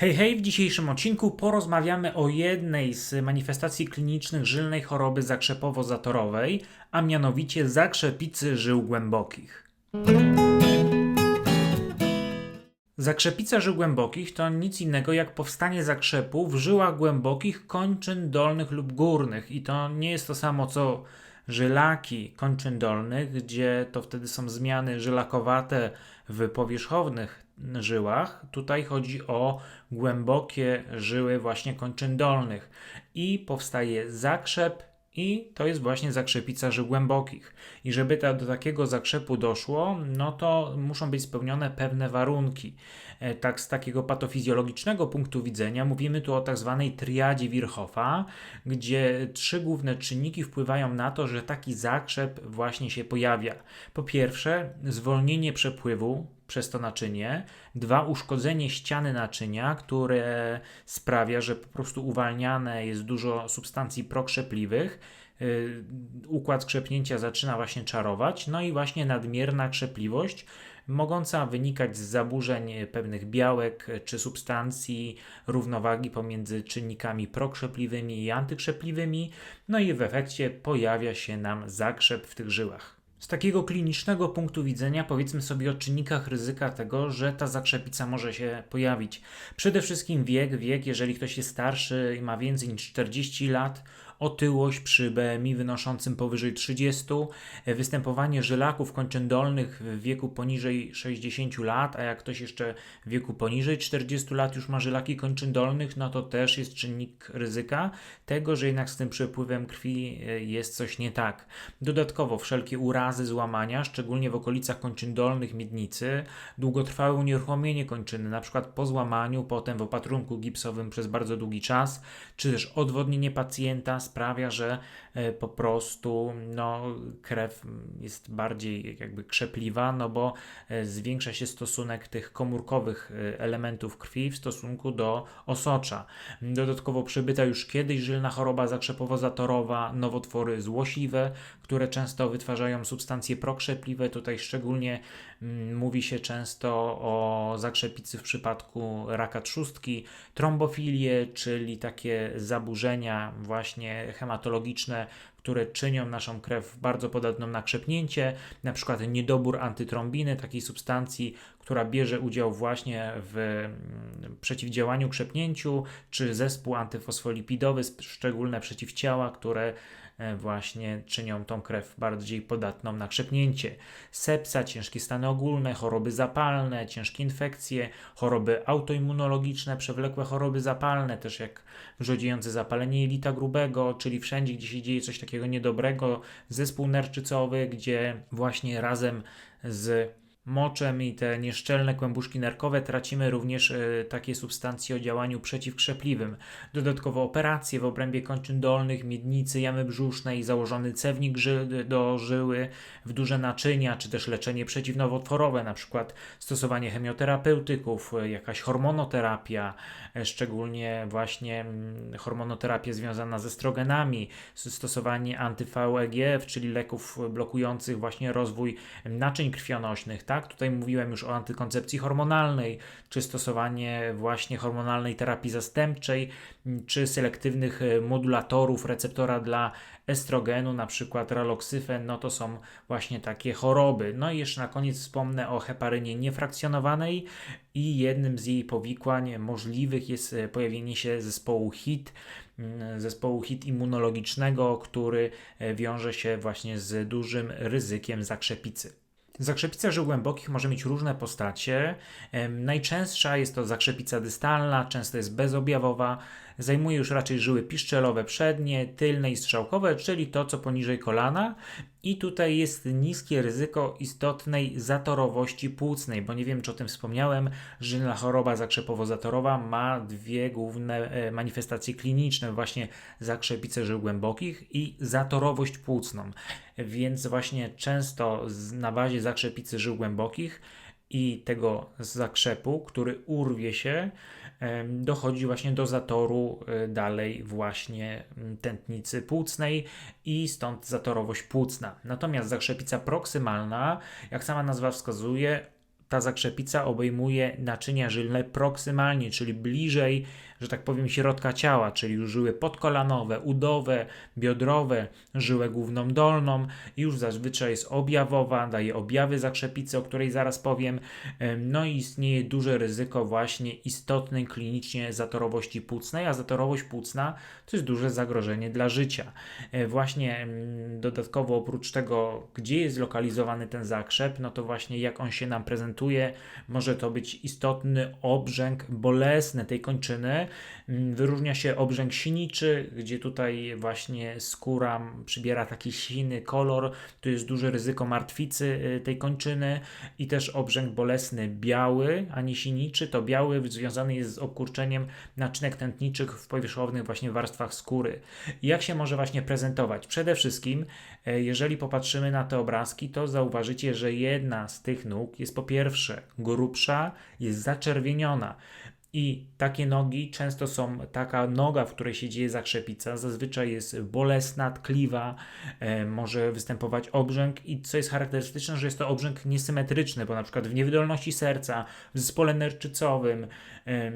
Hej, hej, w dzisiejszym odcinku porozmawiamy o jednej z manifestacji klinicznych żylnej choroby zakrzepowo-zatorowej, a mianowicie zakrzepicy żył głębokich. Zakrzepica żył głębokich to nic innego jak powstanie zakrzepu w żyłach głębokich kończyn dolnych lub górnych i to nie jest to samo co żylaki kończyn dolnych, gdzie to wtedy są zmiany żylakowate w powierzchownych żyłach. Tutaj chodzi o głębokie żyły właśnie kończyn dolnych i powstaje zakrzep i to jest właśnie zakrzepica żył głębokich. I żeby ta, do takiego zakrzepu doszło, no to muszą być spełnione pewne warunki. E, tak z takiego patofizjologicznego punktu widzenia mówimy tu o tak zwanej triadzie Wirchhoffa, gdzie trzy główne czynniki wpływają na to, że taki zakrzep właśnie się pojawia. Po pierwsze, zwolnienie przepływu przez to naczynie. Dwa, uszkodzenie ściany naczynia, które sprawia, że po prostu uwalniane jest dużo substancji prokrzepliwych. Y, układ krzepnięcia zaczyna właśnie czarować. No i właśnie nadmierna krzepliwość, mogąca wynikać z zaburzeń pewnych białek czy substancji, równowagi pomiędzy czynnikami prokrzepliwymi i antykrzepliwymi. No i w efekcie pojawia się nam zakrzep w tych żyłach. Z takiego klinicznego punktu widzenia powiedzmy sobie o czynnikach ryzyka tego, że ta zakrzepica może się pojawić. Przede wszystkim wiek, wiek, jeżeli ktoś jest starszy i ma więcej niż 40 lat, otyłość przy BMI wynoszącym powyżej 30, występowanie żylaków kończyn dolnych w wieku poniżej 60 lat, a jak ktoś jeszcze w wieku poniżej 40 lat już ma żylaki kończyn dolnych, no to też jest czynnik ryzyka tego, że jednak z tym przepływem krwi e, jest coś nie tak. Dodatkowo wszelkie urazy, złamania, szczególnie w okolicach kończyn dolnych miednicy, długotrwałe unieruchomienie kończyny, na przykład po złamaniu, potem w opatrunku gipsowym przez bardzo długi czas, czy też odwodnienie pacjenta sprawia, że e, po prostu no, krew jest bardziej jakby krzepliwa, no bo e, zwiększa się stosunek tych komórkowych e, elementów krwi w stosunku do osocza. Dodatkowo przybyta już kiedyś żylna choroba zakrzepowo-zatorowa, nowotwory złosiwe, które często wytwarzają substancje prokrzepliwe. Tutaj szczególnie mówi się często o zakrzepicy w przypadku raka trzustki, trombofilię, czyli takie zaburzenia właśnie hematologiczne, które czynią naszą krew bardzo podatną na krzepnięcie, na przykład niedobór antytrombiny, takiej substancji, która bierze udział właśnie w mm, przeciwdziałaniu krzepnięciu, czy zespół antyfosfolipidowy, szczególne przeciwciała, które właśnie czynią tą krew bardziej podatną na krzepnięcie. Sepsa, ciężkie stany ogólne, choroby zapalne, ciężkie infekcje, choroby autoimmunologiczne, przewlekłe choroby zapalne, też jak wrzodziejące zapalenie jelita grubego, czyli wszędzie, gdzie się dzieje coś takiego niedobrego, zespół nerczycowy, gdzie właśnie razem z moczem i te nieszczelne kłębuszki nerkowe tracimy również y, takie substancje o działaniu przeciwkrzepliwym. Dodatkowo operacje w obrębie kończyn dolnych, miednicy, jamy brzusznej, założony cewnik ży do żyły w duże naczynia, czy też leczenie przeciwnowotworowe, na przykład stosowanie chemioterapeutyków, y, jakaś hormonoterapia, y, szczególnie właśnie y, hormonoterapia związana ze estrogenami, stosowanie anty-VEGF, czyli leków blokujących właśnie rozwój naczyń krwionośnych, tak? Tutaj mówiłem już o antykoncepcji hormonalnej, czy stosowanie właśnie hormonalnej terapii zastępczej, czy selektywnych e, modulatorów receptora dla estrogenu, na przykład raloksyfen, no to są właśnie takie choroby. No i jeszcze na koniec wspomnę o heparynie niefrakcjonowanej i jednym z jej powikłań możliwych jest e, pojawienie się zespołu HIT, zespołu HIT immunologicznego, który e, wiąże się właśnie z dużym ryzykiem zakrzepicy. Zakrzepica żył głębokich może mieć różne postacie. Najczęstsza jest to zakrzepica dystalna, często jest bezobjawowa, zajmuje już raczej żyły piszczelowe przednie, tylne i strzałkowe, czyli to co poniżej kolana. I tutaj jest niskie ryzyko istotnej zatorowości płucnej, bo nie wiem czy o tym wspomniałem, że choroba zakrzepowo-zatorowa ma dwie główne e, manifestacje kliniczne, właśnie zakrzepicę żył głębokich i zatorowość płucną. Więc właśnie często na bazie zakrzepicy żył głębokich i tego zakrzepu, który urwie się, dochodzi właśnie do zatoru e, dalej właśnie tętnicy płucnej i stąd zatorowość płucna. Natomiast zakrzepica proksymalna, jak sama nazwa wskazuje, ta zakrzepica obejmuje naczynia żylne proksymalnie, czyli bliżej, że tak powiem, środka ciała, czyli już żyły podkolanowe, udowe, biodrowe, żyłę główną dolną już zazwyczaj jest objawowa, daje objawy zakrzepicy, o której zaraz powiem. No i istnieje duże ryzyko właśnie istotnej klinicznie zatorowości płucnej, a zatorowość płucna to jest duże zagrożenie dla życia. E, właśnie dodatkowo oprócz tego, gdzie jest zlokalizowany ten zakrzep, no to właśnie jak on się nam prezentuje, może to być istotny obrzęk bolesny tej kończyny. Mm, wyróżnia się obrzęk siniczy, gdzie tutaj właśnie skóra przybiera taki siny kolor, tu jest duże ryzyko martwicy y, tej kończyny i też obrzęk bolesny biały, a nie siniczy, to biały związany jest z obkurczeniem naczynek tętniczych w powierzchownych właśnie warstwach skóry. Jak się może właśnie prezentować? Przede wszystkim, e, jeżeli popatrzymy na te obrazki, to zauważycie, że jedna z tych nóg jest po pierwsze grubsza, jest zaczerwieniona. I takie nogi często są, taka noga, w której się dzieje zakrzepica, zazwyczaj jest bolesna, tkliwa, e, może występować obrzęk i co jest charakterystyczne, że jest to obrzęk niesymetryczny, bo na przykład w niewydolności serca, w zespole nerczycowym, e,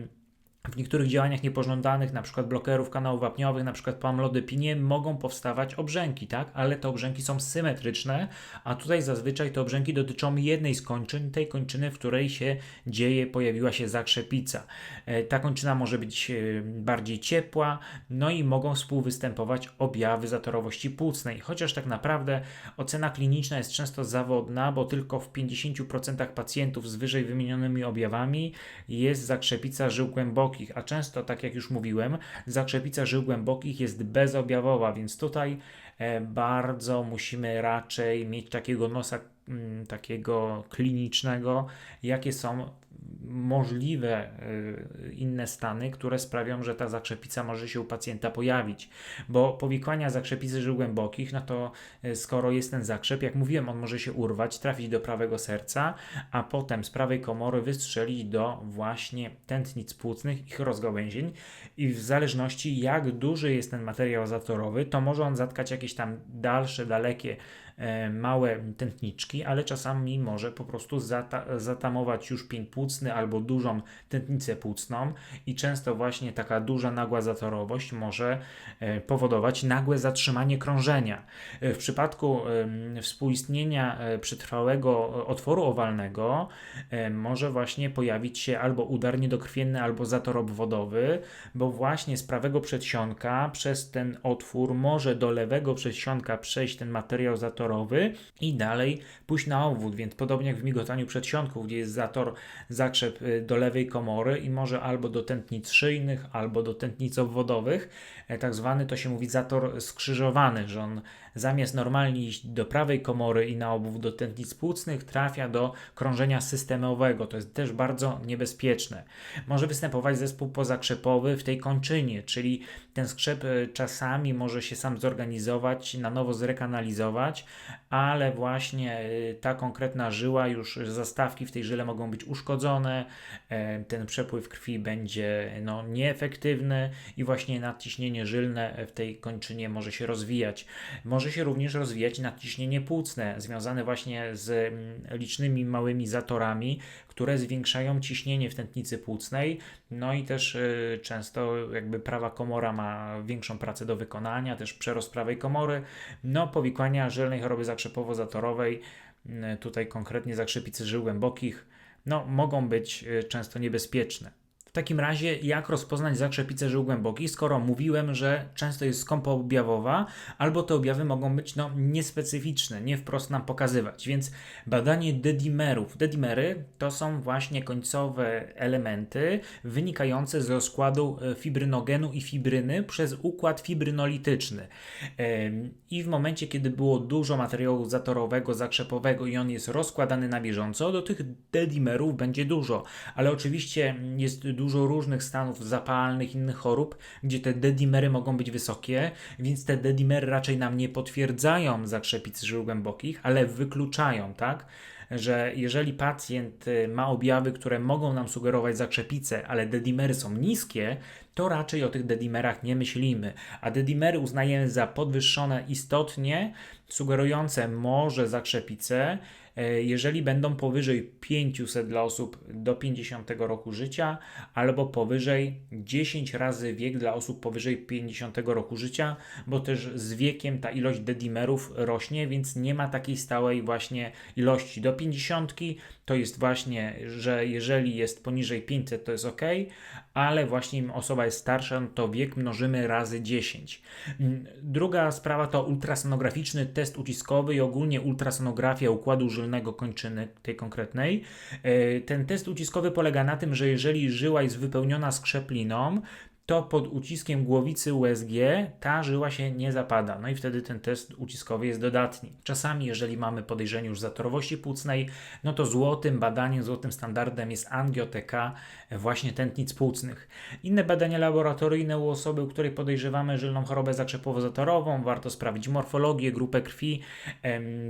w niektórych działaniach niepożądanych, np. blokerów kanałów wapniowych, np. pamlodypinie, mogą powstawać obrzęki, tak? Ale te obrzęki są symetryczne, a tutaj zazwyczaj te obrzęki dotyczą jednej z kończyn, tej kończyny, w której się dzieje, pojawiła się zakrzepica. E, ta kończyna może być e, bardziej ciepła, no i mogą współwystępować objawy zatorowości płucnej, chociaż tak naprawdę ocena kliniczna jest często zawodna, bo tylko w 50% pacjentów z wyżej wymienionymi objawami jest zakrzepica żył głębokich, głębokich, a często, tak jak już mówiłem, zakrzepica żył głębokich jest bezobjawowa, więc tutaj e, bardzo musimy raczej mieć takiego nosa mm, takiego klinicznego, jakie są możliwe y, inne stany, które sprawią, że ta zakrzepica może się u pacjenta pojawić. Bo powikłania zakrzepicy żył głębokich, no to y, skoro jest ten zakrzep, jak mówiłem, on może się urwać, trafić do prawego serca, a potem z prawej komory wystrzelić do właśnie tętnic płucnych, ich rozgałęzień i w zależności jak duży jest ten materiał zatorowy, to może on zatkać jakieś tam dalsze, dalekie małe tętniczki, ale czasami może po prostu zata zatamować już pień płucny albo dużą tętnicę płucną i często właśnie taka duża nagła zatorowość może e, powodować nagłe zatrzymanie krążenia. E, w przypadku współistnienia przetrwałego otworu owalnego może właśnie pojawić się albo udar niedokrwienny, albo zator obwodowy, bo właśnie z prawego przedsionka przez ten otwór może do lewego przedsionka przejść ten materiał zatorowy i dalej pójść na obwód, więc podobnie jak w migotaniu przedsionków, gdzie jest zator, zakrzep y, do lewej komory i może albo do tętnic szyjnych, albo do tętnic obwodowych, e, tak zwany to się mówi zator skrzyżowany, że on zamiast normalnie iść do prawej komory i na obwód do tętnic płucnych, trafia do krążenia systemowego. To jest też bardzo niebezpieczne. Może występować zespół pozakrzepowy w tej kończynie, czyli ten skrzep e, czasami może się sam zorganizować, na nowo zrekanalizować, ale właśnie e, ta konkretna żyła, już zastawki w tej żyle mogą być uszkodzone, e, ten przepływ krwi będzie no, nieefektywny i właśnie nadciśnienie żylne w tej kończynie może się rozwijać. Może się również rozwijać nadciśnienie płucne, związane właśnie z mm, licznymi małymi zatorami, które zwiększają ciśnienie w tętnicy płucnej, no i też y, często jakby prawa komora ma większą pracę do wykonania, też przerost prawej komory, no powikłania żelnej choroby zakrzepowo-zatorowej, y, tutaj konkretnie zakrzepicy żył głębokich, no mogą być y, często niebezpieczne takim razie, jak rozpoznać zakrzepicę żył głębokich, skoro mówiłem, że często jest skąpo objawowa, albo te objawy mogą być no, niespecyficzne, nie wprost nam pokazywać. Więc badanie dedimerów. Dedimery to są właśnie końcowe elementy wynikające z rozkładu e, fibrynogenu i fibryny przez układ fibrynolityczny. I w momencie, kiedy było dużo materiału zatorowego, zakrzepowego i on jest rozkładany na bieżąco, do tych dedimerów będzie dużo, ale oczywiście jest dużo dużo różnych stanów zapalnych, innych chorób, gdzie te dedimery mogą być wysokie, więc te dedimery raczej nam nie potwierdzają zakrzepic żył głębokich, ale wykluczają, tak? że jeżeli pacjent y, ma objawy, które mogą nam sugerować zakrzepicę, ale dedimery są niskie, to raczej o tych dedimerach nie myślimy, a dedimery uznajemy za podwyższone istotnie, sugerujące może zakrzepicę, jeżeli będą powyżej 500 dla osób do 50 roku życia, albo powyżej 10 razy wiek dla osób powyżej 50 roku życia, bo też z wiekiem ta ilość dedimerów rośnie, więc nie ma takiej stałej właśnie ilości. Do 50 to jest właśnie, że jeżeli jest poniżej 500 to jest ok, ale właśnie im osoba jest starsza, no to wiek mnożymy razy 10. Mm, Druga sprawa to ultrasonograficzny test uciskowy i ogólnie ultrasonografia układu żylnego kończyny tej konkretnej. E, Ten test uciskowy polega na tym, że jeżeli żyła jest wypełniona skrzepliną, to pod uciskiem głowicy USG ta żyła się nie zapada. No i wtedy ten test uciskowy jest dodatni. Czasami, jeżeli mamy podejrzenie już zatorowości płucnej, no to złotym badaniem, złotym standardem jest angioteka właśnie tętnic płucnych. Inne badania laboratoryjne u osoby, u której podejrzewamy żylną chorobę zakrzepowo-zatorową, warto sprawdzić morfologię, grupę krwi,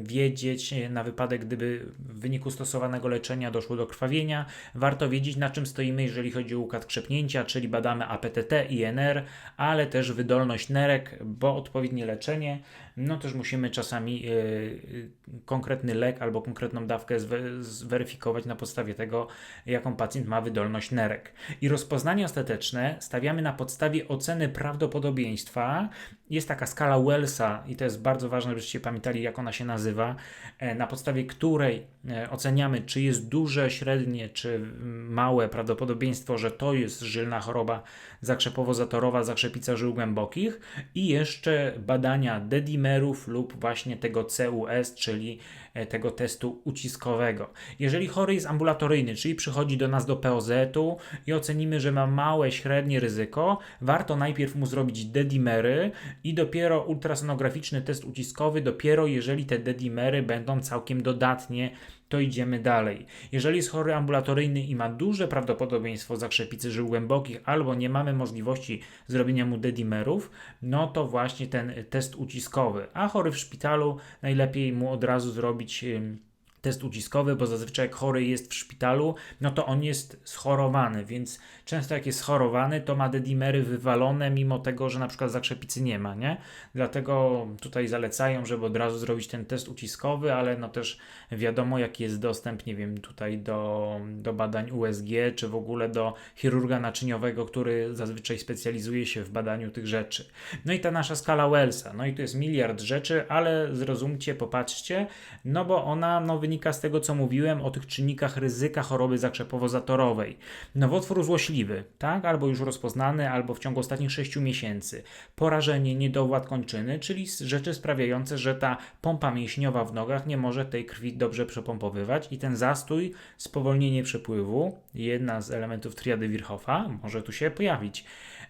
wiedzieć na wypadek, gdyby w wyniku stosowanego leczenia doszło do krwawienia. Warto wiedzieć, na czym stoimy, jeżeli chodzi o układ krzepnięcia, czyli badamy APTT, INR, ale też wydolność nerek, bo odpowiednie leczenie, no też musimy czasami yy, yy, konkretny lek albo konkretną dawkę zwe- zweryfikować na podstawie tego, jaką pacjent ma wydolność nerek. I rozpoznanie ostateczne stawiamy na podstawie oceny prawdopodobieństwa. Jest taka skala Wellsa i to jest bardzo ważne, żebyście pamiętali, jak ona się nazywa, e, na podstawie której e, oceniamy, czy jest duże, średnie, czy małe prawdopodobieństwo, że to jest żylna choroba zakrzepowo-zatorowa, zakrzepica żył głębokich i jeszcze badania dedimerów lub właśnie tego CUS, czyli e, tego testu uciskowego. Jeżeli chory jest ambulatoryjny, czyli przychodzi do nas do POZ-u i ocenimy, że ma małe, średnie ryzyko, warto najpierw mu zrobić dedimery i dopiero ultrasonograficzny test uciskowy, dopiero jeżeli te dedimery będą całkiem dodatnie to idziemy dalej. Jeżeli jest chory ambulatoryjny i ma duże prawdopodobieństwo zakrzepicy żył głębokich, albo nie mamy możliwości zrobienia mu dedimerów, no to właśnie ten test uciskowy. A chory w szpitalu najlepiej mu od razu zrobić. ym, Test uciskowy, bo zazwyczaj jak chory jest w szpitalu, no to on jest schorowany, więc często jak jest schorowany, to ma dedimery wywalone, mimo tego, że na przykład zakrzepicy nie ma, nie? Dlatego tutaj zalecają, żeby od razu zrobić ten test uciskowy, ale no też wiadomo, jaki jest dostęp, nie wiem, tutaj do, do badań USG, czy w ogóle do chirurga naczyniowego, który zazwyczaj specjalizuje się w badaniu tych rzeczy. No i ta nasza skala Wellsa, no i tu jest miliard rzeczy, ale zrozumcie, popatrzcie, no bo ona no, wynika z tego, co mówiłem o tych czynnikach ryzyka choroby zakrzepowo-zatorowej. Nowotwór złośliwy, tak, albo już rozpoznany, albo w ciągu ostatnich 6 miesięcy. Porażenie, niedowład kończyny, czyli rzeczy sprawiające, że ta pompa mięśniowa w nogach nie może tej krwi dobrze przepompowywać i ten zastój, spowolnienie przepływu, jedna z elementów triady Wirchhoffa, może tu się pojawić.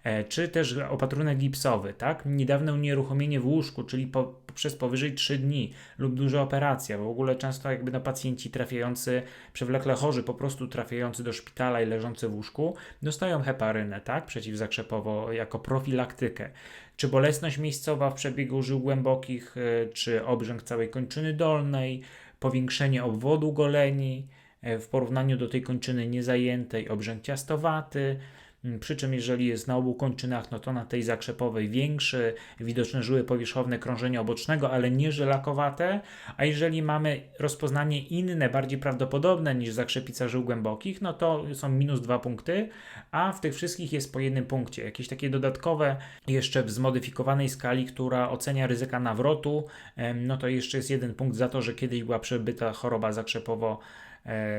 E, Czy też opatrunek gipsowy, tak? Niedawne unieruchomienie w łóżku, czyli po, przez powyżej 3 dni lub duża operacja. W ogóle często jakby no pacjenci trafiający, przewlekle chorzy, po prostu trafiający do szpitala i leżący w łóżku, dostają heparynę, tak? Przeciwzakrzepowo jako profilaktykę. Czy bolesność miejscowa w przebiegu żył głębokich, e, czy obrzęk całej kończyny dolnej, powiększenie obwodu goleni, e, w porównaniu do tej kończyny niezajętej obrzęk ciastowaty, Przy czym jeżeli jest na obu kończynach, no to na tej zakrzepowej większy, widoczne żyły powierzchowne krążenia obocznego, ale nie żelakowate, a jeżeli mamy rozpoznanie inne, bardziej prawdopodobne niż zakrzepica żył głębokich, no to są minus dwa punkty, a w tych wszystkich jest po jednym punkcie. Jakieś takie dodatkowe jeszcze w zmodyfikowanej skali, która ocenia ryzyka nawrotu, no to jeszcze jest jeden punkt za to, że kiedyś była przebyta choroba zakrzepowo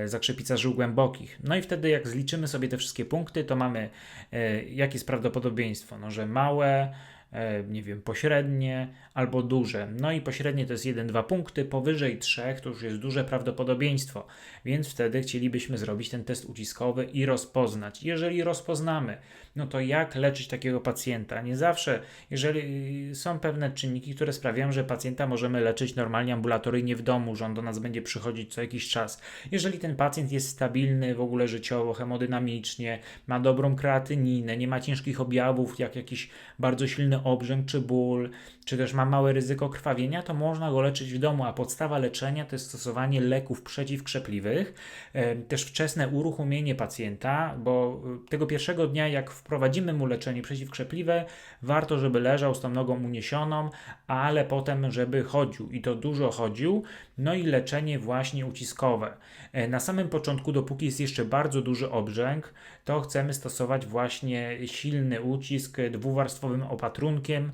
zakrzepica żył głębokich. No i wtedy jak zliczymy sobie te wszystkie punkty, to mamy e, jakie jest prawdopodobieństwo, no, że małe, e, nie wiem, pośrednie albo duże. No i pośrednie to jest 1-2 punkty, powyżej 3 to już jest duże prawdopodobieństwo, więc wtedy chcielibyśmy zrobić ten test uciskowy i rozpoznać. Jeżeli rozpoznamy, no to jak leczyć takiego pacjenta? Nie zawsze, jeżeli są pewne czynniki, które sprawiają, że pacjenta możemy leczyć normalnie ambulatoryjnie w domu, że on do nas będzie przychodzić co jakiś czas. Jeżeli ten pacjent jest stabilny w ogóle życiowo, hemodynamicznie, ma dobrą kreatyninę, nie ma ciężkich objawów, jak jakiś bardzo silny obrzęk czy ból, czy też ma małe ryzyko krwawienia, to można go leczyć w domu, a podstawa leczenia to jest stosowanie leków przeciwkrzepliwych, e, też wczesne uruchomienie pacjenta, bo tego pierwszego dnia, jak wprowadzimy mu leczenie przeciwkrzepliwe, warto, żeby leżał z tą nogą uniesioną, ale potem, żeby chodził i to dużo chodził, no i leczenie właśnie uciskowe. E, na samym początku, dopóki jest jeszcze bardzo duży obrzęk, to chcemy stosować właśnie silny ucisk dwuwarstwowym opatrunkiem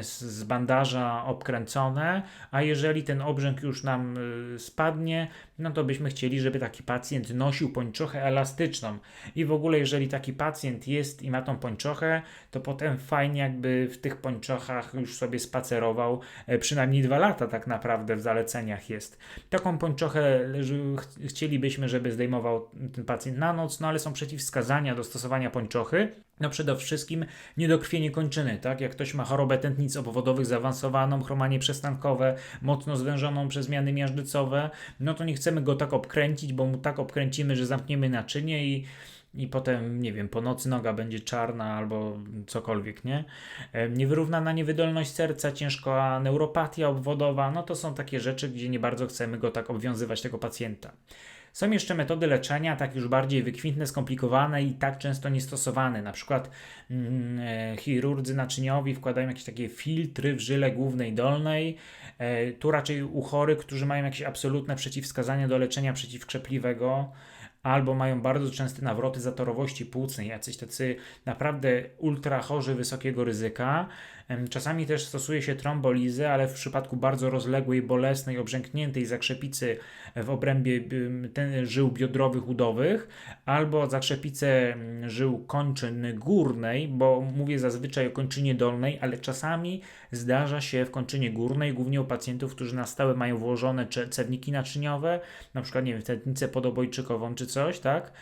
z bandaża obkręcone, a jeżeli ten obrzęk już nam y, spadnie, no to byśmy chcieli, żeby taki pacjent nosił pończochę elastyczną. I w ogóle, jeżeli taki pacjent jest i ma tą pończochę, to potem fajnie jakby w tych pończochach już sobie spacerował e, przynajmniej dwa lata tak naprawdę w zaleceniach jest. Taką pończochę chcielibyśmy, żeby zdejmował ten pacjent na noc, no ale są przeciwwskazania do stosowania pończochy. No przede wszystkim niedokrwienie kończyny, tak? Jak ktoś ma chorobę tętnic obwodowych zaawansowaną, chromanie przestankowe, mocno zwężoną przez zmiany miażdżycowe, no to nie chcemy go tak obkręcić, bo mu tak obkręcimy, że zamkniemy naczynie i i potem, nie wiem, po nocy noga będzie czarna albo cokolwiek, nie? Niewyrównana niewydolność serca, ciężka neuropatia obwodowa, no to są takie rzeczy, gdzie nie bardzo chcemy go tak obwiązywać, tego pacjenta. Są jeszcze metody leczenia, tak już bardziej wykwintne, skomplikowane i tak często niestosowane. Na przykład mm, e, chirurdzy naczyniowi wkładają jakieś takie filtry w żyle głównej dolnej. E, tu raczej u chorych, którzy mają jakieś absolutne przeciwwskazania do leczenia przeciwkrzepliwego albo mają bardzo częste nawroty zatorowości płucnej, jacyś tacy naprawdę ultra chorzy wysokiego ryzyka. Czasami też stosuje się trombolizę, ale w przypadku bardzo rozległej, bolesnej, obrzękniętej zakrzepicy w obrębie żył biodrowych udowych, albo zakrzepicę żył kończyn górnej, bo mówię zazwyczaj o kończynie dolnej, ale czasami zdarza się w kończynie górnej, głównie u pacjentów, którzy na stałe mają włożone cewniki naczyniowe, na przykład, nie wiem, tętnicę podobojczykową czy coś, tak,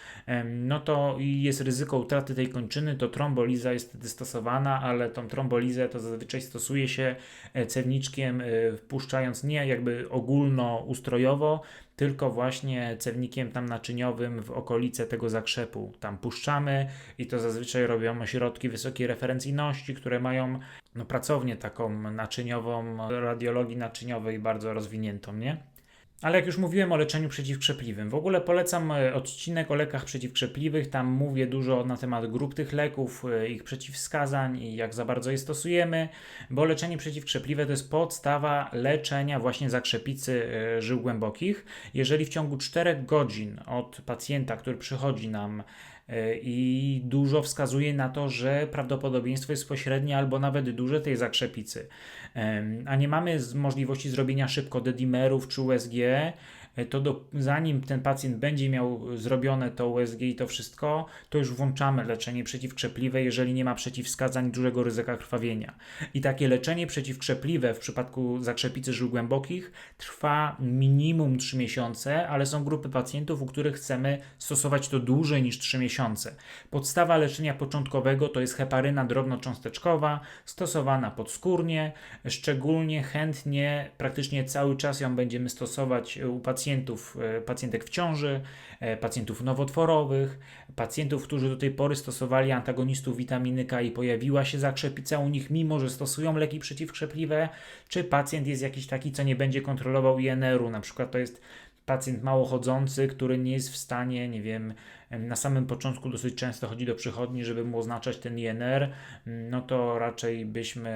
no to jest ryzyko utraty tej kończyny, to tromboliza jest wtedy stosowana, ale tą trombolizę to zazwyczaj stosuje się e, cewniczkiem, e, wpuszczając nie jakby ogólnoustrojowo, tylko właśnie cewnikiem tam naczyniowym w okolice tego zakrzepu. Tam puszczamy i to zazwyczaj robią ośrodki wysokiej referencyjności, które mają no, pracownię taką naczyniową, radiologii naczyniowej bardzo rozwiniętą, nie? Ale jak już mówiłem o leczeniu przeciwkrzepliwym, w ogóle polecam e, odcinek o lekach przeciwkrzepliwych. Tam mówię dużo na temat grup tych leków, e, ich przeciwwskazań i jak za bardzo je stosujemy, bo leczenie przeciwkrzepliwe to jest podstawa leczenia właśnie zakrzepicy e, żył głębokich. Jeżeli w ciągu 4 godzin od pacjenta, który przychodzi nam i dużo wskazuje na to, że prawdopodobieństwo jest pośrednie albo nawet duże tej zakrzepicy. A nie mamy możliwości zrobienia szybko dedimerów czy USG, E, to do, zanim ten pacjent będzie miał zrobione to USG i to wszystko, to już włączamy leczenie przeciwkrzepliwe, jeżeli nie ma przeciwwskazań dużego ryzyka krwawienia. I takie leczenie przeciwkrzepliwe w przypadku zakrzepicy żył głębokich trwa minimum 3 miesiące, ale są grupy pacjentów, u których chcemy stosować to dłużej niż 3 miesiące. Podstawa leczenia początkowego to jest heparyna drobnocząsteczkowa, stosowana podskórnie, szczególnie chętnie, praktycznie cały czas ją będziemy stosować u pacjentów pacjentów, e, pacjentek w ciąży, e, pacjentów nowotworowych, pacjentów, którzy do tej pory stosowali antagonistów witaminy K i pojawiła się zakrzepica u nich, mimo że stosują leki przeciwkrzepliwe, czy pacjent jest jakiś taki, co nie będzie kontrolował INR-u, na przykład to jest pacjent mało chodzący, który nie jest w stanie, nie wiem, na samym początku dosyć często chodzi do przychodni, żeby mu oznaczać ten INR, no to raczej byśmy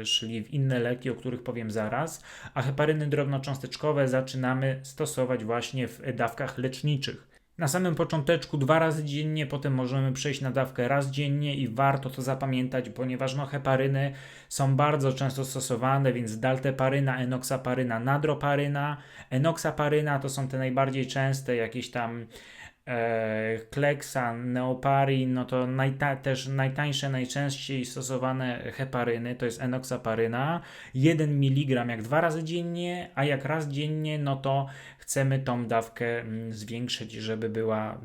e, szli w inne leki, o których powiem zaraz, a heparyny drobnocząsteczkowe zaczynamy stosować właśnie w dawkach leczniczych. Na samym począteczku dwa razy dziennie, potem możemy przejść na dawkę raz dziennie i warto to zapamiętać, ponieważ no, heparyny są bardzo często stosowane, więc dalteparyna, enoksaparyna, nadroparyna. Enoksaparyna to są te najbardziej częste jakieś tam e, kleksa, neoparin, no to najta, też najtańsze, najczęściej stosowane heparyny to jest enoksaparyna. 1 mg jak dwa razy dziennie, a jak raz dziennie, no to chcemy tą dawkę mm, zwiększyć, żeby była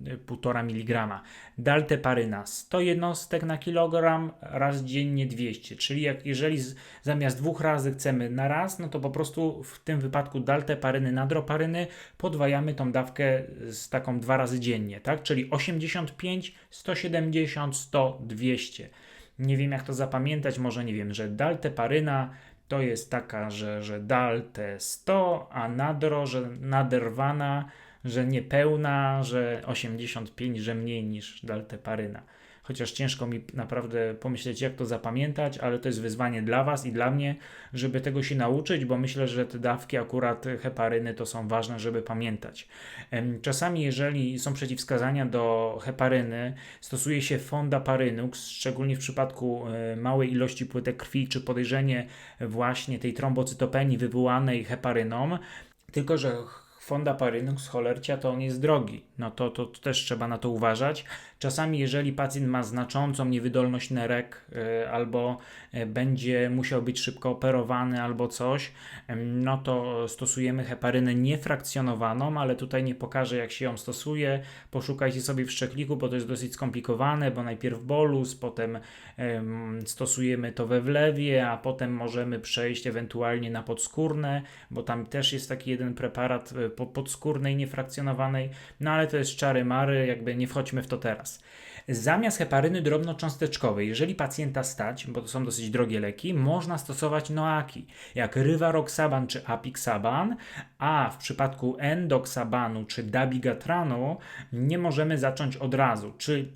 1,5 mm, mg. Dalteparyna 100 jednostek na kilogram, raz dziennie 200, czyli jak jeżeli z, zamiast dwóch razy chcemy na raz, no to po prostu w tym wypadku dalteparyny, nadroparyny podwajamy tą dawkę z taką dwa razy dziennie, tak? Czyli 85, 170, 100, 200. Nie wiem, jak to zapamiętać. Może nie wiem, że dalteparyna to jest taka, że, że dalte 100, a nadro, że naderwana, że niepełna, że 85, że mniej niż dalteparyna chociaż ciężko mi naprawdę pomyśleć, jak to zapamiętać, ale to jest wyzwanie dla Was i dla mnie, żeby tego się nauczyć, bo myślę, że te dawki akurat heparyny to są ważne, żeby pamiętać. Czasami, jeżeli są przeciwwskazania do heparyny, stosuje się fondaparynux, szczególnie w przypadku e, małej ilości płytek krwi, czy podejrzenie właśnie tej trombocytopenii wywołanej heparyną, tylko że fondaparynux cholercia to on jest drogi. No to, to, to, też trzeba na to uważać. Czasami, jeżeli pacjent ma znaczącą niewydolność nerek yy, albo yy, będzie musiał być szybko operowany albo coś, yy, no to stosujemy heparynę niefrakcjonowaną, ale tutaj nie pokażę jak się ją stosuje. Poszukajcie sobie w szczekliku, bo to jest dosyć skomplikowane, bo najpierw bolus, potem stosujemy to we wlewie, a potem możemy przejść ewentualnie na podskórne, bo tam też jest taki jeden preparat podskórnej, niefrakcjonowanej, no ale to jest czary mary, jakby nie wchodźmy w to teraz. Zamiast heparyny drobnocząsteczkowej, jeżeli pacjenta stać, bo to są dosyć drogie leki, można stosować noaki, jak Rivaroxaban czy Apixaban, a w przypadku Endoxabanu czy Dabigatranu nie możemy zacząć od razu, czy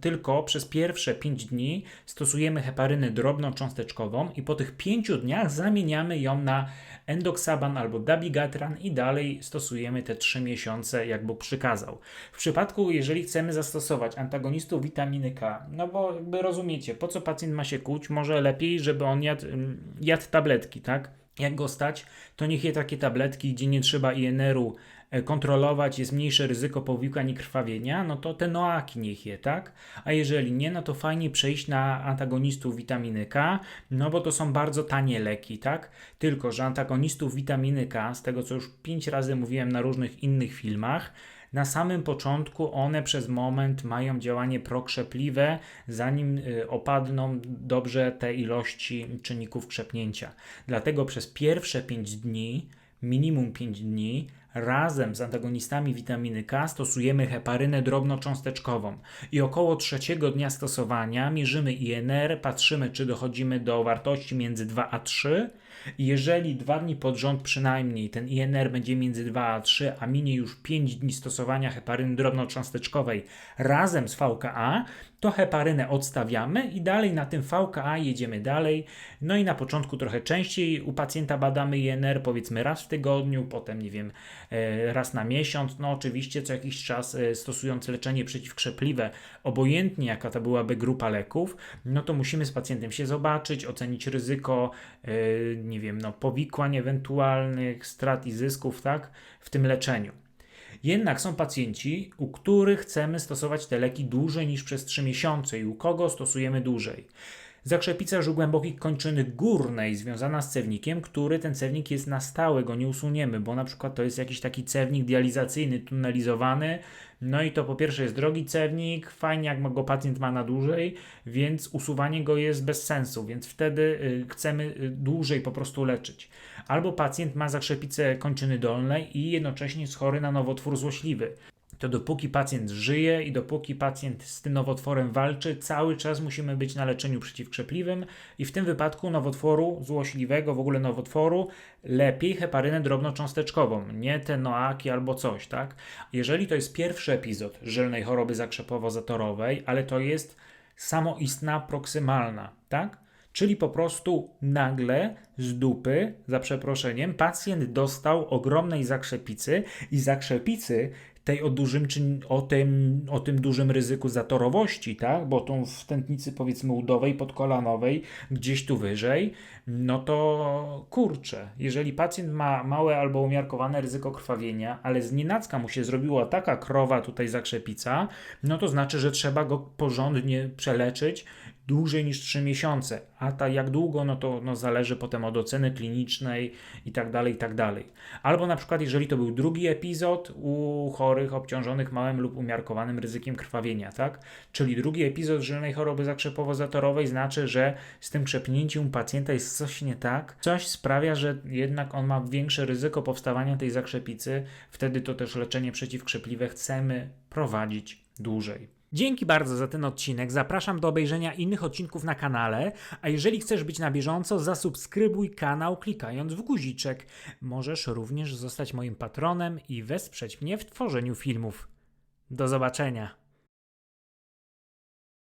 tylko przez pierwsze 5 dni stosujemy heparynę drobnocząsteczkową i po tych 5 dniach zamieniamy ją na endoksaban albo dabigatran i dalej stosujemy te 3 miesiące, jak Bóg przykazał. W przypadku, jeżeli chcemy zastosować antagonistów witaminy K, no bo jakby rozumiecie, po co pacjent ma się kłuć, może lepiej, żeby on jadł, mm, jadł tabletki, tak? Jak go stać, to niech je takie tabletki, gdzie nie trzeba INR-u kontrolować, jest mniejsze ryzyko powikłań i krwawienia, no to te noaki niech je, tak? A jeżeli nie, no to fajnie przejść na antagonistów witaminy K, no bo to są bardzo tanie leki, tak? Tylko, że antagonistów witaminy K, z tego co już pięć razy mówiłem na różnych innych filmach, na samym początku one przez moment mają działanie prokrzepliwe, zanim y, opadną dobrze te ilości czynników krzepnięcia. Dlatego przez pierwsze 5 dni, minimum 5 dni, razem z antagonistami witaminy K stosujemy heparynę drobnocząsteczkową i około trzeciego dnia stosowania mierzymy INR, patrzymy czy dochodzimy do wartości między 2 a 3 i jeżeli dwa dni pod rząd przynajmniej ten INR będzie między 2 a 3, a minie już 5 dni stosowania heparyny drobnocząsteczkowej razem z VKA, to heparynę odstawiamy i dalej na tym VKA jedziemy dalej. No i na początku trochę częściej u pacjenta badamy INR, powiedzmy raz w tygodniu, potem nie wiem, e, raz na miesiąc. No oczywiście co jakiś czas e, stosując leczenie przeciwkrzepliwe, obojętnie jaka to byłaby grupa leków, no to musimy z pacjentem się zobaczyć, ocenić ryzyko, e, nie wiem, no powikłań ewentualnych, strat i zysków, tak, w tym leczeniu. Jednak są pacjenci, u których chcemy stosować te leki dłużej niż przez 3 miesiące i u kogo stosujemy dłużej. Zakrzepica głębokich kończyny górnej związana z cewnikiem, który ten cewnik jest na stałe, go nie usuniemy, bo na przykład to jest jakiś taki cewnik dializacyjny, tunelizowany, no i to po pierwsze jest drogi cewnik, fajnie jak go pacjent ma na dłużej, więc usuwanie go jest bez sensu, więc wtedy y, chcemy y, dłużej po prostu leczyć. Albo pacjent ma zakrzepicę kończyny dolnej i jednocześnie jest chory na nowotwór złośliwy to dopóki pacjent żyje i dopóki pacjent z tym nowotworem walczy, cały czas musimy być na leczeniu przeciwkrzepliwym i w tym wypadku nowotworu złośliwego, w ogóle nowotworu, lepiej heparynę drobnocząsteczkową, nie te noaki albo coś, tak? Jeżeli to jest pierwszy epizod żylnej choroby zakrzepowo-zatorowej, ale to jest samoistna proksymalna, tak? Czyli po prostu nagle z dupy, za przeproszeniem, pacjent dostał ogromnej zakrzepicy i zakrzepicy tej o dużym, czy o tym, o tym dużym ryzyku zatorowości, tak? Bo tą w tętnicy powiedzmy udowej, podkolanowej, gdzieś tu wyżej, no to kurczę, jeżeli pacjent ma małe albo umiarkowane ryzyko krwawienia, ale z nienacka mu się zrobiła taka krowa tutaj zakrzepica, no to znaczy, że trzeba go porządnie przeleczyć dłużej niż 3 miesiące. A ta jak długo, no to no zależy potem od oceny klinicznej i tak dalej, i tak dalej. Albo na przykład, jeżeli to był drugi epizod u chorych obciążonych małym lub umiarkowanym ryzykiem krwawienia, tak? Czyli drugi epizod żylnej choroby zakrzepowo-zatorowej znaczy, że z tym krzepnięciem pacjenta jest coś nie tak. Coś sprawia, że jednak on ma większe ryzyko powstawania tej zakrzepicy. Wtedy to też leczenie przeciwkrzepliwe chcemy prowadzić dłużej. Dzięki bardzo za ten odcinek. Zapraszam do obejrzenia innych odcinków na kanale, a jeżeli chcesz być na bieżąco, zasubskrybuj kanał klikając w guziczek. Możesz również zostać moim patronem i wesprzeć mnie w tworzeniu filmów. Do zobaczenia.